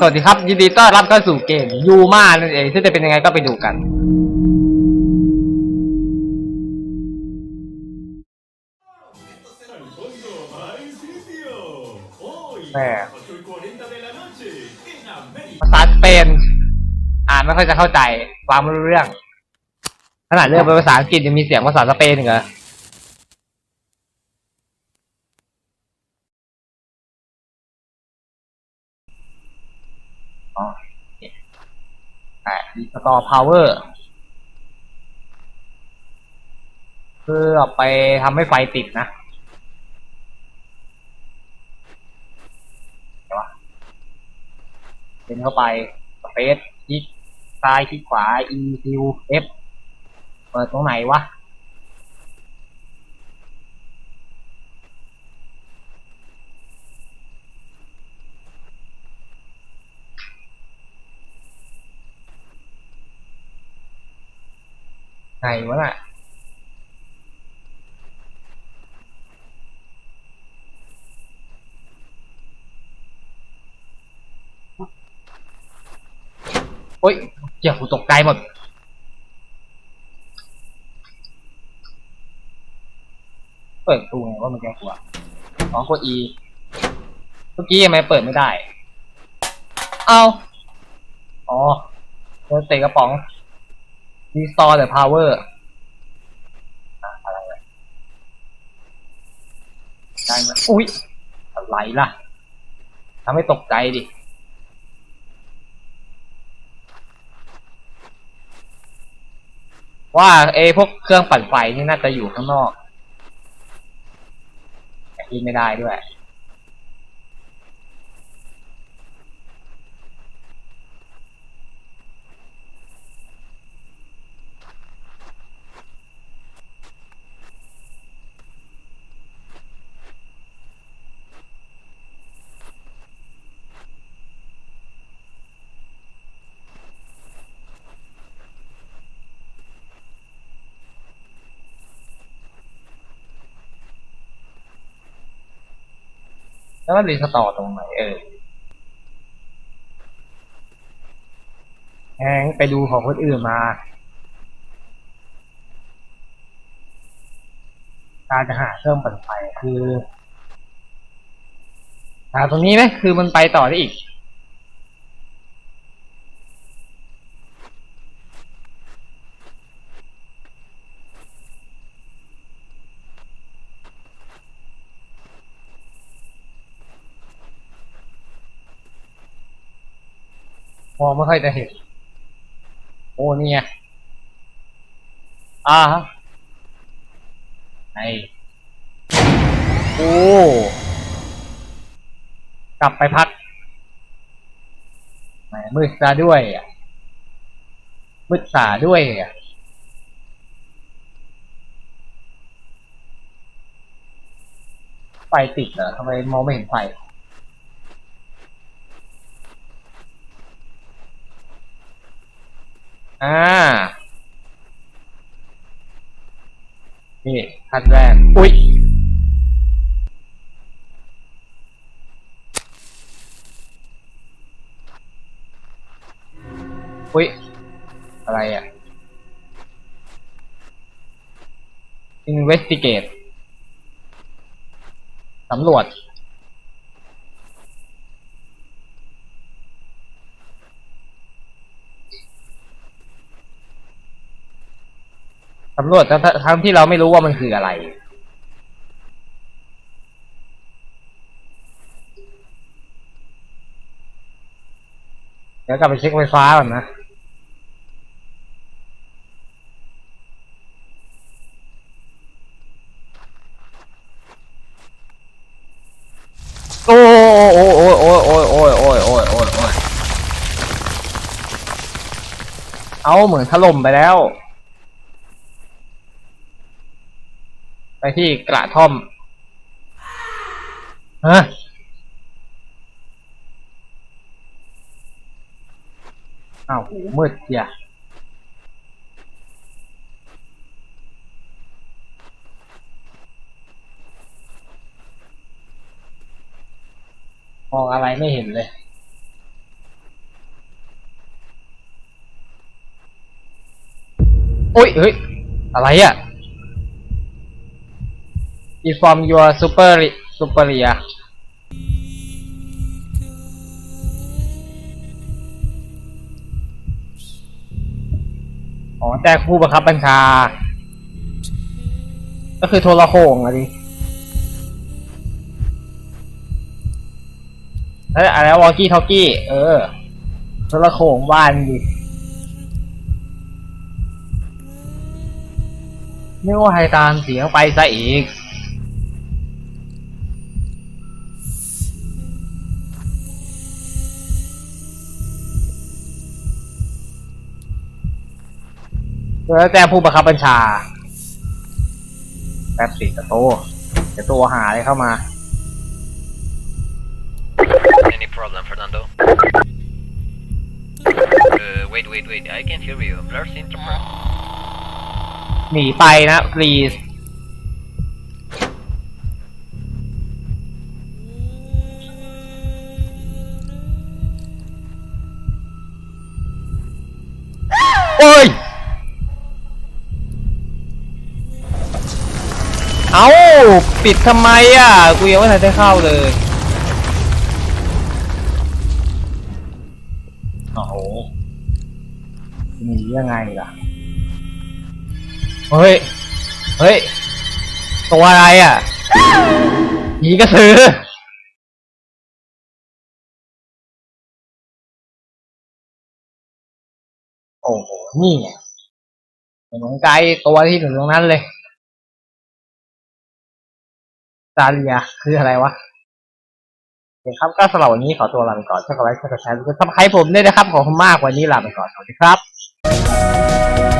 สวัสดีครับ ยินดีต้อนรับเข้าสู่เกมยูมานั่นเองซึ่งจะเป็นยังไงก็ไปดูกัน Al fondo, hay sitio. Hoy, Eh. 8 y 40 de la noche, en América. ภาษาสเปนอ่านไม่ค่อยจะเข้าใจฟังไม่รู้เรื่อง ขนาดเรื่องเป็นภาษาอังกฤษยังมีเสียงภาษาสเปนอีกเหรออ๋อ สตอร์พาวเวอร์เพื่อไปทำให้ไฟติดนะเดี๋ยววะเป็นเข้าไปสเปซคลิกซ้ายคลิกขวา E Q F เปิดตรงไหนวะ ไหนวะน่ะโอ๊ยเจ้ากูตกใจหมด เปิดตูไงว่ามันแกกลัวอ๋อกด E เมื่อกี้ยังไม่เปิดไม่ได้ เอาอ๋อเจอเตะกระป๋อง Restore the power อะอะไรวะได้ไหมอุ๊ยอะไรล่ะทำให้ตกใจดิว่าเอพวกเครื่องปั่นไฟนี่น่าจะอยู่ข้างนอกแต่ที่ไม่ได้ด้วย แล้วมันรีสตอร์ตรงไหนเออแหงไปดูของคนอื่นมา การจะหาเครื่องปั่นไฟคือหาตรงนี้ไหมคือมันไปต่อได้อีก มองไม่ค่อยจะเห็น โอ้เนี่ไงอ่าฮะไอโอ้ กลับไปพักแหมมืดซะด้วยอะมืดสาด้วยอะไฟติดเหรอทำไมมองไม่เห็นไฟ อ่า นี่ขั้นแรก อุ๊ยอุ๊ยอะไรอะ investigate สำรวจ สำรวจทั้งทั้งที่เราไม่รู้ว่ามันคืออะไร เดี๋ยวกลับไปเช็คไฟฟ้าก่อนนะโอ้โอ้โอ้โอ้โอ้โอ้โอ้โอ้โอ้โอ้โอ้เอาเหมือนถล่มไปแล้ว ไปที่กระท่อมฮะอ้าวมืดเจียมองอะไรไม่เห็นเลยโอ้ยเฮ้ย อะไรอะ inform your super superior อ๋อแจ้งผู้บังคับบัญชา ก็คือโทรโข่งอะดิแล้วอะไรวอลกี้ทอกกี้ เออ โทรโข่งบ้านดิไม่ว่าให้ตามเสียงไปซะอีก แล้วแจ้งผู้บังคับบัญชาแป๊บสิจะโตจะตัวหาอะไรเข้ามา Any problem, Fernando? Uh, wait, wait, wait. I can't hear you. Blur interpret. หนีไปนะ please โอ้ เอาปิดทำไมอะ กูยังไม่ทันได้เข้าเลยโอ้โหหนียังไงล่ะ เฮ้ย เฮ้ย ตัวอะไรอะหนีกระสือโอ้โห นี่ไงเหมือนไกลตัวที่ถึงตรงนั้นเลย ซาเลียคืออะไรวะเดี๋ยวครับก็สำหรับวันนี้ขอตัวลาไปก่อนถ้าใครชอบแชร์ก็ทักทารผมด้วยนะครับขอบคุณมากวันนี้ลาไปก่อนสวัสดีครับ